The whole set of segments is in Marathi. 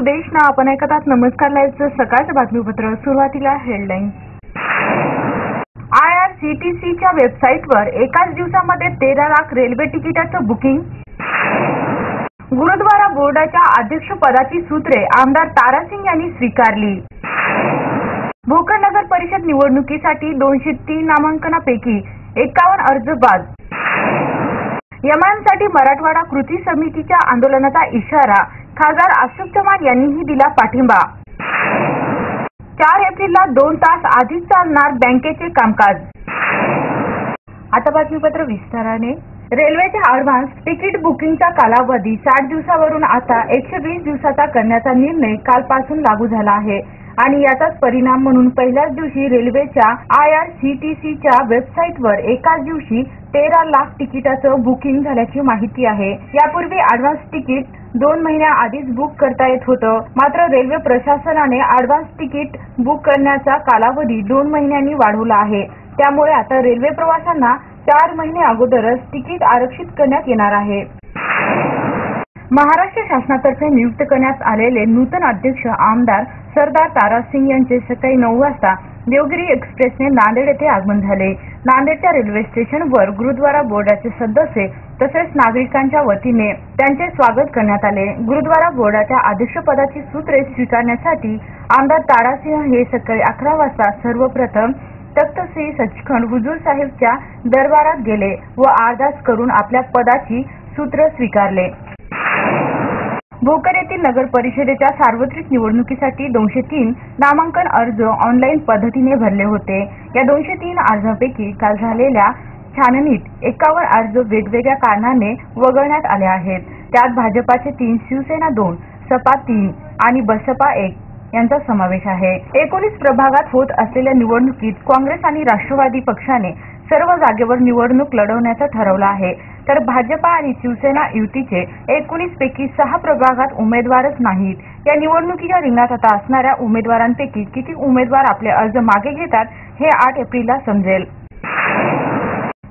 सुदेश ना आपण ऐकत आहात नमस्कार लाईव्हचं सकाळचं बातमीपत्र सुरुवातीला headline. I R C T सीच्या वेबसाईटवर एकाच दिवसामध्ये तेरा लाख रेल्वे तिकिटाचं बुकिंग. गुरुद्वारा बोर्डाच्या अध्यक्षपदाची सूत्रे आमदार तारासिंग यांनी स्वीकारली. भोकर नगर परिषद निवडणुकीसाठी दोनशे तीन नामांकनापैकी एकावन्न अर्ज बाद. यमांसाठी मराठवाडा कृती समितीच्या आंदोलनाचा इशारा खासदार अशोक चव्हाण यांनीही दिला पाठिंबा. चार एप्रिलला दोन तास आधीच चालणार बँकेचे कामकाज. आता बातमीपत्र विस्ताराने. रेल्वेच्या अडव्हान्स तिकीट बुकिंगचा कालावधी साठ दिवसावरून आता एकशे वीस दिवसाचा करण्याचा निर्णय कालपासून लागू झाला आहे. आणि याचाच परिणाम म्हणून पहिल्याच दिवशी रेल्वेच्या आय आर सी टी सीच्या वेबसाईटवर एकाच दिवशी तेरा लाख तिकिटाचं बुकिंग झाल्याची माहिती आहे. यापूर्वी ऍडव्हान्स तिकीट दोन महिन्याआधीच बुक करता येत होतं. मात्र रेल्वे प्रशासनाने ऍडव्हान्स तिकीट बुक करण्याचा कालावधी दोन महिन्यांनी वाढवला आहे. त्यामुळे आता रेल्वे प्रवाशांना चार महिने अगोदरच तिकीट आरक्षित करण्यात येणार आहे. महाराष्ट्र शासनातर्फे नियुक्त करण्यात आलेले नूतन अध्यक्ष आमदार सरदार तारासिंग यांचे सकाळी नऊ वाजता देवगिरी एक्सप्रेसने नांदेड येथे आगमन झाले. नांदेडच्या रेल्वे स्टेशनवर गुरुद्वारा बोर्डाचे सदस्य तसेच नागरिकांच्या वतीने त्यांचे स्वागत करण्यात आले. गुरुद्वारा बोर्डाच्या अध्यक्षपदाची सूत्रे स्वीकारण्यासाठी आमदार तारासिंह हे सकाळी अकरा वाजता सर्वप्रथम तख्त श्री सचखंड हुजूर साहेबच्या दरबारात गेले व आरदास करून आपल्या पदाची सूत्र स्वीकारले. भोकर येथील नगर परिषदेच्या सार्वत्रिक निवडणुकीसाठी दोनशे तीन नामांकन अर्ज ऑनलाईन पद्धतीने भरले होते. या दोनशे तीन अर्जांपैकी काल झालेल्या छाननीत एकावन्न अर्ज वेगवेगळ्या कारणाने वगळण्यात आले आहेत. त्यात भाजपाचे तीन शिवसेना दोन सपा तीन आणि बसपा एक यांचा समावेश आहे. एकोणीस प्रभागात होत असलेल्या निवडणुकीत काँग्रेस आणि राष्ट्रवादी पक्षाने सर्व जागेवर निवडणूक लढवण्याचं ठरवलं आहे. तर भाजपा आणि शिवसेना युतीचे एकोणीस पैकी सहा प्रभागात उमेदवारच नाहीत. या निवडणुकीच्या रिंगणात आता असणाऱ्या उमेदवारांपैकी किती उमेदवार आपले अर्ज मागे घेतात हे आठ एप्रिलला समजेल.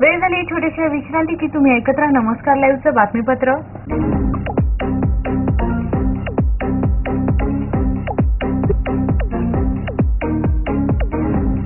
वेळ झाली छोटीशी विश्रांती की तुम्ही एकत्र नमस्कार लाईव्हचं बातमीपत्र.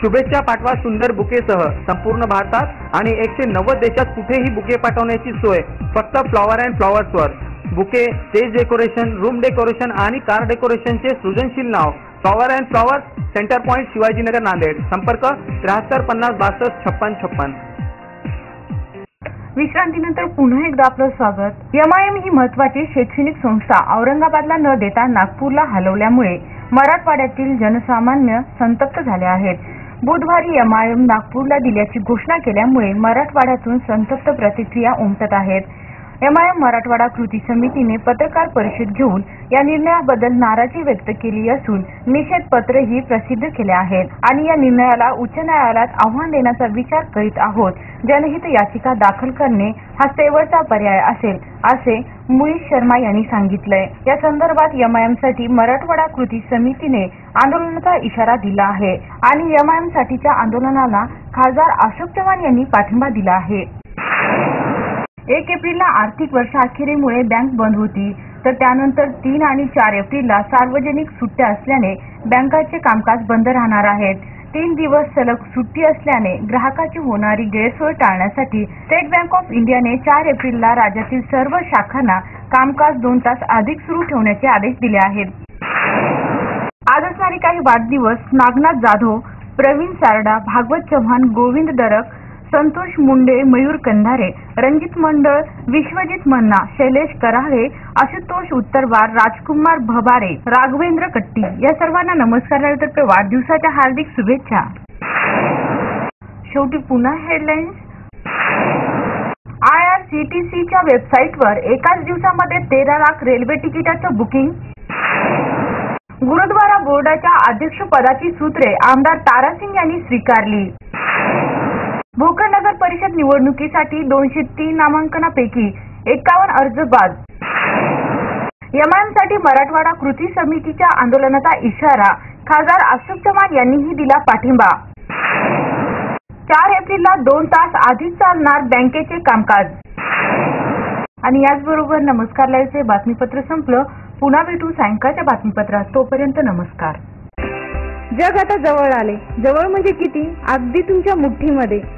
शुभेच्छा पाठवा सुंदर बुकेसह संपूर्ण भारतात आणि एकशे नव्वद देशात कुठेही बुके पाठवण्याची सोय फक्त flower and फ्लॉवर्सवर bouquet stage decoration room decoration आणि कार डेकोरेशनचे सृजनशील नाव flower and flowers centre point Shivajinagar Nanded. संपर्क त्र्याहत्तर पन्नास बासष्ट छप्पन छप्पन. विश्रांतीनंतर पुन्हा एकदा आपलं स्वागत. एमआयएम ही महत्वाची शैक्षणिक संस्था औरंगाबादला न देता नागपूरला हलवल्यामुळे मराठवाड्यातील जनसामान्य संतप्त झाले आहेत. बुधवारी एमआयएम नागपूरला दिल्याची घोषणा केल्यामुळे मराठवाड्यातून संतप्त प्रतिक्रिया उमटत आहेत. एमआयएम मराठवाडा कृती समितीने पत्रकार परिषद घेऊन या निर्णयाबद्दल नाराजी व्यक्त केली असून निषेध पत्रही प्रसिद्ध केले आहेत. आणि या निर्णयाला उच्च न्यायालयात आव्हान देण्याचा विचार करीत आहोत. जनहित याचिका दाखल करणे हा शेवटचा पर्याय असेल असे मुळीश शर्मा यांनी सांगितलंय. या संदर्भात एमआयएमसाठी मराठवाडा कृती समितीने आंदोलनाचा इशारा दिला आहे. आणि एमआयएम साठीच्या आंदोलनाला खासदार अशोक चव्हाण यांनी पाठिंबा दिला आहे. एक एप्रिलला आर्थिक वर्षाअखेरीमुळे बँक बंद होती. तर त्यानंतर तीन आणि चार एप्रिलला सार्वजनिक सुट्ट्या असल्याने बँकाचे कामकाज बंद राहणार आहेत. तीन दिवस सलग सुट्टी असल्याने ग्राहकाची होणारी गैरसोय टाळण्यासाठी स्टेट बँक ऑफ इंडियाने चार एप्रिलला राज्यातील सर्व शाखांना कामकाज दोन तास अधिक सुरू ठेवण्याचे आदेश दिले आहेत. आज असणारे काही वाढदिवस. नागनाथ जाधव प्रवीण सारडा भागवत चव्हाण गोविंद दरक संतोष मुंडे मयूर कंधारे रणजित मंडळ विश्वजित मन्ना शैलेश कराळे आशुतोष उत्तरवार राजकुमार भबारे राघवेंद्र कट्टी. या सर्वांना नमस्कार. तर वाढदिवसाच्या हार्दिक शुभेच्छा. शेवटी पुन्हा headlines I R C T सीच्या वेबसाईटवर एकाच दिवसामध्ये तेरा लाख रेल्वे तिकिटाचं बुकिंग गुरुद्वारा बोर्डाच्या अध्यक्षपदाची सूत्रे आमदार तारासिंग यांनी स्वीकारली. भोकर नगर परिषद निवडणुकीसाठी दोनशे तीन नामांकनापैकी एकावन्न अर्ज बादसाठी मराठवाडा कृती समितीच्या आंदोलनाचा इशारा खासदार अशोक चव्हाण यांनीही दिला पाठिंबा. चार एप्रिलला दोन तास आधीच चालणार बँकेचे कामकाज. आणि याचबरोबर नमस्कार लाईव्हचे बातमीपत्र संपलं. पुन्हा भेटू सायंकाळच्या बातमीपत्रात. तोपर्यंत नमस्कार. जग आता जवळ आले. जवळ म्हणजे किती? अगदी तुमच्या मुठ्ठीमध्ये